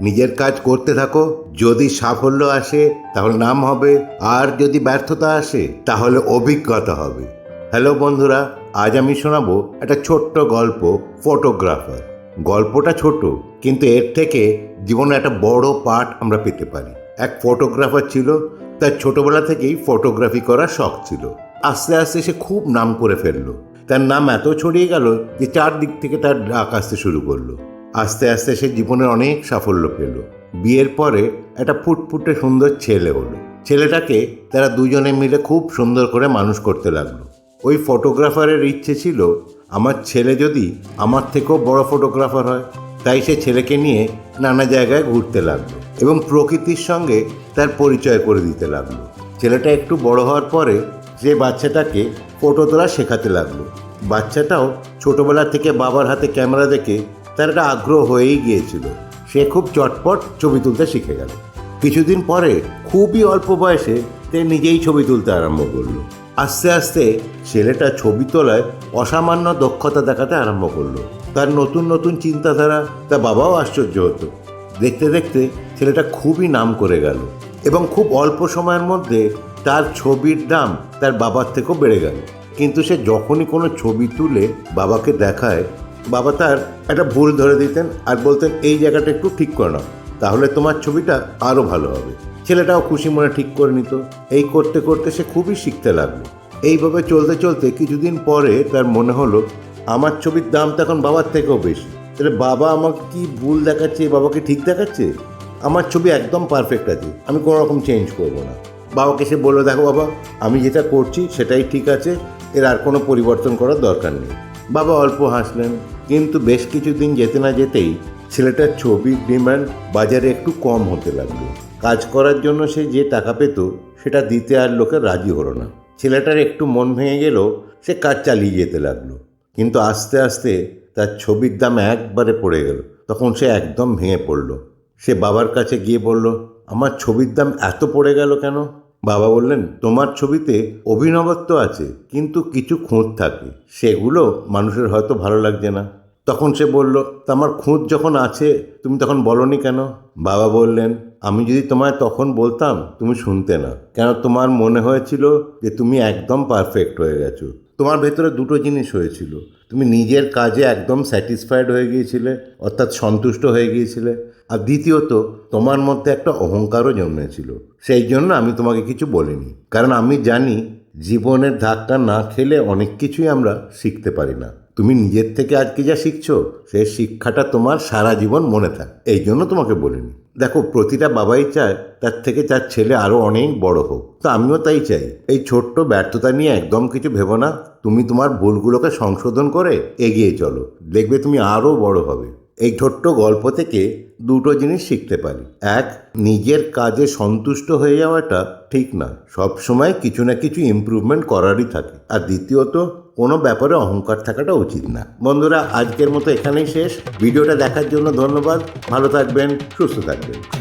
নিজের কাজ করতে থাকো। যদি সাফল্য আসে, তাহলে নাম হবে। আর যদি ব্যর্থতা আসে, তাহলে অভিজ্ঞতা হবে। হ্যালো বন্ধুরা, আজ আমি শোনাবো একটা ছোট্ট গল্প, ফটোগ্রাফার। গল্পটা ছোট, কিন্তু এর থেকে জীবনে একটা বড় পাঠ আমরা পেতে পারি। এক ফটোগ্রাফার ছিল, তার ছোটবেলা থেকেই ফটোগ্রাফি করার শখ ছিল। আস্তে আস্তে সে খুব নাম করে ফেলল। তার নাম এত ছড়িয়ে গেল যে চারদিক থেকে তার ডাক আসতে শুরু করল। আস্তে আস্তে সে জীবনে অনেক সাফল্য পেল। বিয়ের পরে একটা ফুটফুটে সুন্দর ছেলে হলো। ছেলেটাকে তারা দুজনে মিলে খুব সুন্দর করে মানুষ করতে লাগল। ওই ফটোগ্রাফারের ইচ্ছে ছিল, আমার ছেলে যদি আমার থেকেও বড় ফটোগ্রাফার হয়। তাই সে ছেলেকে নিয়ে নানা জায়গায় ঘুরতে লাগল এবং প্রকৃতির সঙ্গে তার পরিচয় করে দিতে লাগল। ছেলেটা একটু বড় হওয়ার পরে সে বাচ্চাটাকে ফটো তোলা শেখাতে লাগল। বাচ্চাটাও ছোটবেলা থেকে বাবার হাতে ক্যামেরা দেখে তার একটা আগ্রহ হয়েই গিয়েছিল। সে খুব চটপট ছবি তুলতে শিখে গেল। কিছুদিন পরে, খুবই অল্প বয়সে, সে নিজেই ছবি তুলতে আরম্ভ করল। আস্তে আস্তে, ছেলেটা ছবি তোলায় অসামান্য দক্ষতা দেখাতে আরম্ভ করল। তার নতুন নতুন চিন্তাধারা, তার বাবাও আশ্চর্য হতো। দেখতে দেখতে, ছেলেটা খুবই নাম করে গেল এবং খুব অল্প সময়ের মধ্যে তার ছবির দাম তার বাবার থেকেও বেড়ে গেল। কিন্তু সে যখনই কোনো ছবি তুলে বাবাকে দেখায় বাবা তার একটা ভুল ধরে দিতেন আর বলতেন, এই জায়গাটা একটু ঠিক করে নাও, তাহলে তোমার ছবিটা আরও ভালো হবে। ছেলেটাও খুশি মনে ঠিক করে নিত। এই করতে করতে সে খুবই শিখতে লাগল। এইভাবে চলতে চলতে কিছুদিন পরে তার মনে হলো, আমার ছবির দাম তো এখন বাবার থেকেও বেশি। তাহলে বাবা আমাকে কি ভুল দেখাচ্ছে বাবাকে ঠিক দেখাচ্ছে? আমার ছবি একদম পারফেক্ট আছে, আমি কোনো রকম চেঞ্জ করব না। বাবাকে সে বলল, দেখো বাবা, আমি যেটা করছি সেটাই ঠিক আছে, এর আর কোনো পরিবর্তন করার দরকার নেই। বাবা অল্প হাসলেন, কিন্তু বেশ কিছুদিন যেতে না যেতেই ছেলেটার ছবির ডিমান্ড বাজারে একটু কম হতে লাগল। কাজ করার জন্য সে যে টাকা পেত, সেটা দিতে আর লোকে রাজি হলো না। ছেলেটার একটু মন ভেঙে গেল সে কাজ চালিয়ে যেতে লাগল। কিন্তু আস্তে আস্তে তার ছবির দাম একবারে পড়ে গেল। তখন সে একদম ভেঙে পড়ল। সে বাবার কাছে গিয়ে বলল, আমার ছবির দাম এত পড়ে গেল কেন? বাবা বললেন, তোমার ছবিতে অভিনবত্ব আছে, কিন্তু কিছু খুঁত থাকে। সেগুলো মানুষের হয়তো ভালো লাগছে না। তখন সে বলল, তা আমার খুঁত যখন আছে, তুমি তখন বলনি কেন? বাবা বললেন, আমি যদি তোমায় তখন বলতাম, তুমি শুনতে না। কেন তোমার মনে হয়েছিল যে তুমি একদম পারফেক্ট হয়ে গেছো। তোমার ভেতরে দুটো জিনিস হয়েছিল। তুমি নিজের কাজে একদম স্যাটিসফাইড হয়ে গিয়েছিলে, অর্থাৎ সন্তুষ্ট হয়ে গিয়েছিলে। আর দ্বিতীয়ত, তোমার মধ্যে একটা অহংকারও জন্মেছিল। সেই জন্য আমি তোমাকে কিছু বলিনি। কারণ আমি জানি জীবনের ধাক্কা না খেলে অনেক কিছুই আমরা শিখতে পারি না। তুমি নিজের থেকে আজকে যা শিখছো, সেই শিক্ষাটা তোমার সারা জীবন মনে থাক। এই জন্য তোমাকে বলিনি। দেখো, প্রতিটা বাবাই চায় তার থেকে তার ছেলে আরও অনেক বড় হোক। তো আমিও তাই চাই। এই ছোট্ট ব্যর্থতা নিয়ে একদম কিছু ভেবো না। তুমি তোমার ভুলগুলোকে সংশোধন করে এগিয়ে চলো। দেখবে তুমি আরও বড় হবে। এই ছোট্ট গল্প থেকে দুটো জিনিস শিখতে পারি। এক, নিজের কাজে সন্তুষ্ট হয়ে যাওয়াটা ঠিক না। সব সময় কিছু না কিছু ইম্প্রুভমেন্ট করারই থাকে। আর দ্বিতীয়ত, কোনো ব্যাপারে অহংকার থাকাটা উচিত না। বন্ধুরা, আজকের মতো এখানেই শেষ। ভিডিওটা দেখার জন্য ধন্যবাদ। ভালো থাকবেন, সুস্থ থাকবেন।